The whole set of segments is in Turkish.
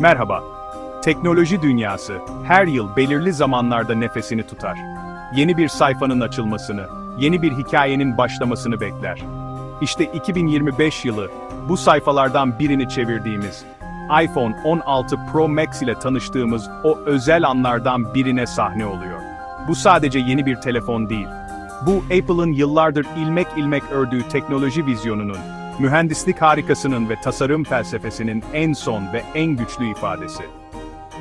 Merhaba. Teknoloji dünyası her yıl belirli zamanlarda nefesini tutar. Yeni bir sayfanın açılmasını, yeni bir hikayenin başlamasını bekler. İşte 2025 yılı bu sayfalardan birini çevirdiğimiz iPhone 16 Pro Max ile tanıştığımız o özel anlardan birine sahne oluyor. Bu sadece yeni bir telefon değil. Bu Apple'ın yıllardır ilmek ilmek ördüğü teknoloji vizyonunun, mühendislik harikasının ve tasarım felsefesinin en son ve en güçlü ifadesi.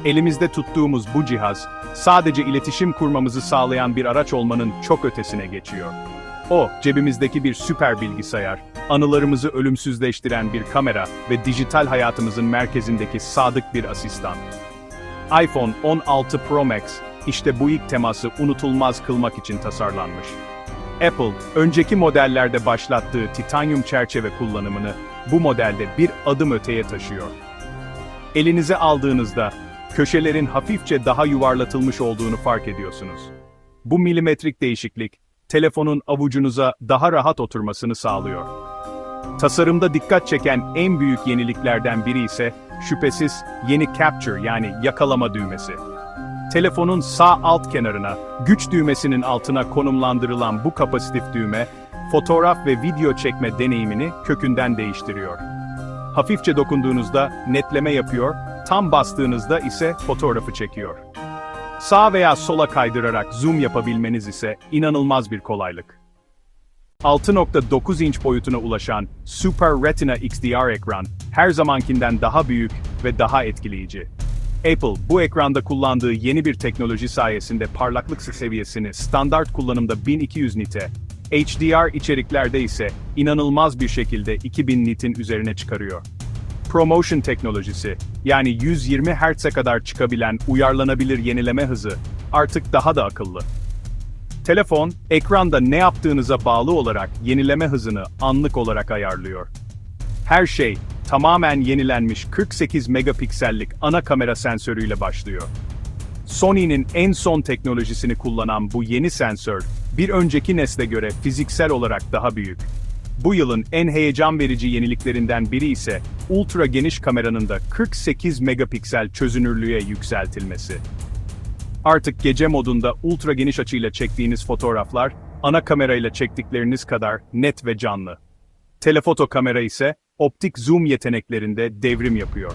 Elimizde tuttuğumuz bu cihaz, sadece iletişim kurmamızı sağlayan bir araç olmanın çok ötesine geçiyor. O, cebimizdeki bir süper bilgisayar, anılarımızı ölümsüzleştiren bir kamera ve dijital hayatımızın merkezindeki sadık bir asistan. iPhone 16 Pro Max, işte bu ilk teması unutulmaz kılmak için tasarlanmış. Apple, önceki modellerde başlattığı titanyum çerçeve kullanımını bu modelde bir adım öteye taşıyor. Elinize aldığınızda, köşelerin hafifçe daha yuvarlatılmış olduğunu fark ediyorsunuz. Bu milimetrik değişiklik, telefonun avucunuza daha rahat oturmasını sağlıyor. Tasarımda dikkat çeken en büyük yeniliklerden biri ise, şüphesiz, yeni Capture yani yakalama düğmesi. Telefonun sağ alt kenarına, güç düğmesinin altına konumlandırılan bu kapasitif düğme, fotoğraf ve video çekme deneyimini kökünden değiştiriyor. Hafifçe dokunduğunuzda netleme yapıyor, tam bastığınızda ise fotoğrafı çekiyor. Sağ veya sola kaydırarak zoom yapabilmeniz ise inanılmaz bir kolaylık. 6.9 inç boyutuna ulaşan Super Retina XDR ekran her zamankinden daha büyük ve daha etkileyici. Apple bu ekranda kullandığı yeni bir teknoloji sayesinde parlaklık seviyesini standart kullanımda 1200 nite, HDR içeriklerde ise inanılmaz bir şekilde 2000 nitin üzerine çıkarıyor. ProMotion teknolojisi, yani 120 Hz'e kadar çıkabilen uyarlanabilir yenileme hızı, artık daha da akıllı. Telefon, ekranda ne yaptığınıza bağlı olarak yenileme hızını anlık olarak ayarlıyor. Her şey, tamamen yenilenmiş 48 megapiksellik ana kamera sensörüyle başlıyor. Sony'nin en son teknolojisini kullanan bu yeni sensör, bir önceki nesle göre fiziksel olarak daha büyük. Bu yılın en heyecan verici yeniliklerinden biri ise, ultra geniş kameranın da 48 megapiksel çözünürlüğe yükseltilmesi. Artık gece modunda ultra geniş açıyla çektiğiniz fotoğraflar, ana kamerayla çektikleriniz kadar net ve canlı. Telefoto kamera ise, optik zoom yeteneklerinde devrim yapıyor.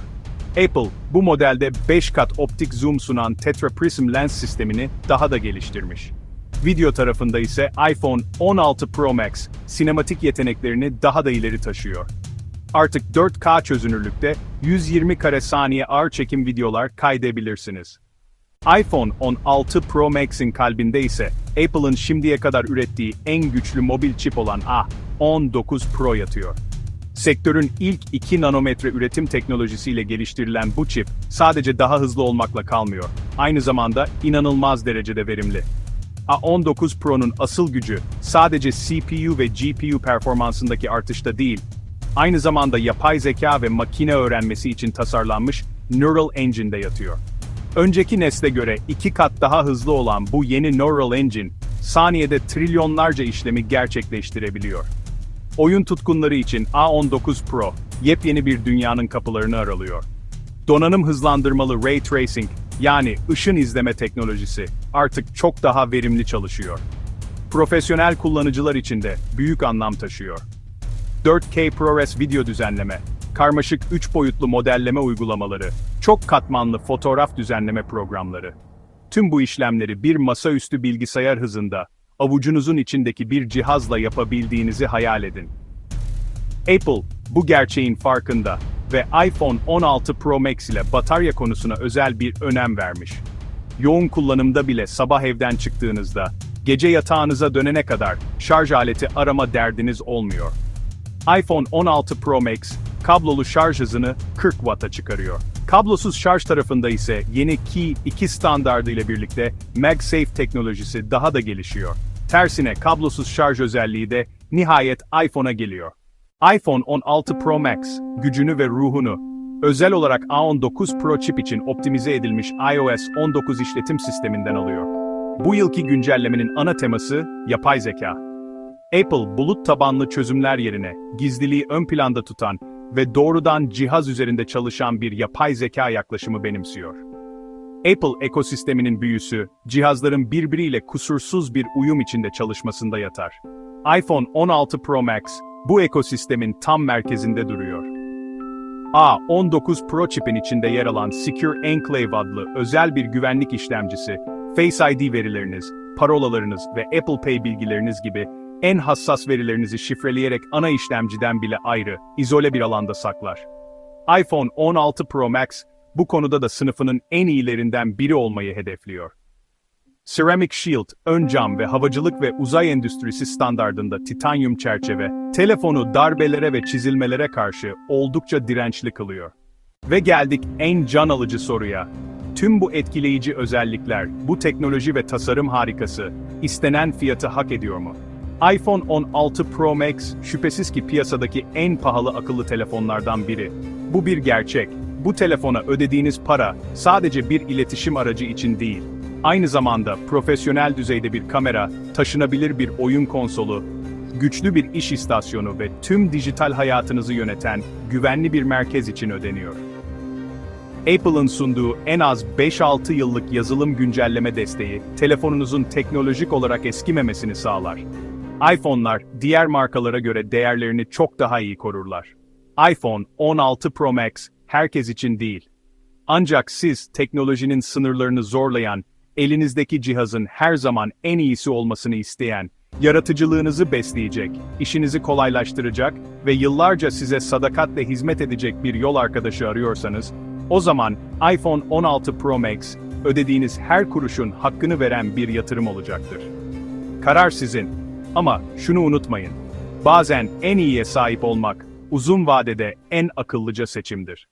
Apple, bu modelde 5 kat optik zoom sunan Tetra Prism lens sistemini daha da geliştirmiş. Video tarafında ise iPhone 16 Pro Max, sinematik yeteneklerini daha da ileri taşıyor. Artık 4K çözünürlükte 120 kare saniye ağır çekim videolar kaydedebilirsiniz. iPhone 16 Pro Max'in kalbinde ise Apple'ın şimdiye kadar ürettiği en güçlü mobil çip olan A19 Pro yatıyor. Sektörün ilk 2 nanometre üretim teknolojisiyle geliştirilen bu çip, sadece daha hızlı olmakla kalmıyor. Aynı zamanda inanılmaz derecede verimli. A19 Pro'nun asıl gücü, sadece CPU ve GPU performansındaki artışta değil, aynı zamanda yapay zeka ve makine öğrenmesi için tasarlanmış Neural Engine'de yatıyor. Önceki nesle göre iki kat daha hızlı olan bu yeni Neural Engine, saniyede trilyonlarca işlemi gerçekleştirebiliyor. Oyun tutkunları için A19 Pro, yepyeni bir dünyanın kapılarını aralıyor. Donanım hızlandırmalı Ray Tracing, yani ışın izleme teknolojisi, artık çok daha verimli çalışıyor. Profesyonel kullanıcılar için de büyük anlam taşıyor. 4K ProRes video düzenleme, karmaşık 3 boyutlu modelleme uygulamaları, çok katmanlı fotoğraf düzenleme programları. Tüm bu işlemleri bir masaüstü bilgisayar hızında, avucunuzun içindeki bir cihazla yapabildiğinizi hayal edin. Apple, bu gerçeğin farkında ve iPhone 16 Pro Max ile batarya konusuna özel bir önem vermiş. Yoğun kullanımda bile sabah evden çıktığınızda, gece yatağınıza dönene kadar şarj aleti arama derdiniz olmuyor. iPhone 16 Pro Max, kablolu şarj hızını 40 Watt'a çıkarıyor. Kablosuz şarj tarafında ise yeni Key 2 standardı ile birlikte MagSafe teknolojisi daha da gelişiyor. Tersine kablosuz şarj özelliği de nihayet iPhone'a geliyor. iPhone 16 Pro Max, gücünü ve ruhunu, özel olarak A19 Pro çip için optimize edilmiş iOS 19 işletim sisteminden alıyor. Bu yılki güncellemenin ana teması, yapay zeka. Apple, bulut tabanlı çözümler yerine, gizliliği ön planda tutan, ve doğrudan cihaz üzerinde çalışan bir yapay zeka yaklaşımı benimsiyor. Apple ekosisteminin büyüsü, cihazların birbiriyle kusursuz bir uyum içinde çalışmasında yatar. iPhone 16 Pro Max, bu ekosistemin tam merkezinde duruyor. A19 Pro çipin içinde yer alan Secure Enclave adlı özel bir güvenlik işlemcisi, Face ID verileriniz, parolalarınız ve Apple Pay bilgileriniz gibi en hassas verilerinizi şifreleyerek ana işlemciden bile ayrı, izole bir alanda saklar. iPhone 16 Pro Max, bu konuda da sınıfının en iyilerinden biri olmayı hedefliyor. Ceramic Shield, ön cam ve havacılık ve uzay endüstrisi standardında titanyum çerçeve, telefonu darbelere ve çizilmelere karşı oldukça dirençli kılıyor. Ve geldik en can alıcı soruya. Tüm bu etkileyici özellikler, bu teknoloji ve tasarım harikası, istenen fiyatı hak ediyor mu? iPhone 16 Pro Max, şüphesiz ki piyasadaki en pahalı akıllı telefonlardan biri. Bu bir gerçek. Bu telefona ödediğiniz para, sadece bir iletişim aracı için değil, aynı zamanda profesyonel düzeyde bir kamera, taşınabilir bir oyun konsolu, güçlü bir iş istasyonu ve tüm dijital hayatınızı yöneten güvenli bir merkez için ödeniyor. Apple'ın sunduğu en az 5-6 yıllık yazılım güncelleme desteği, telefonunuzun teknolojik olarak eskimemesini sağlar. iPhone'lar, diğer markalara göre değerlerini çok daha iyi korurlar. iPhone 16 Pro Max, herkes için değil. Ancak siz, teknolojinin sınırlarını zorlayan, elinizdeki cihazın her zaman en iyisi olmasını isteyen, yaratıcılığınızı besleyecek, işinizi kolaylaştıracak ve yıllarca size sadakatle hizmet edecek bir yol arkadaşı arıyorsanız, o zaman iPhone 16 Pro Max, ödediğiniz her kuruşun hakkını veren bir yatırım olacaktır. Karar sizin. Ama şunu unutmayın. Bazen en iyiye sahip olmak, uzun vadede en akıllıca seçimdir.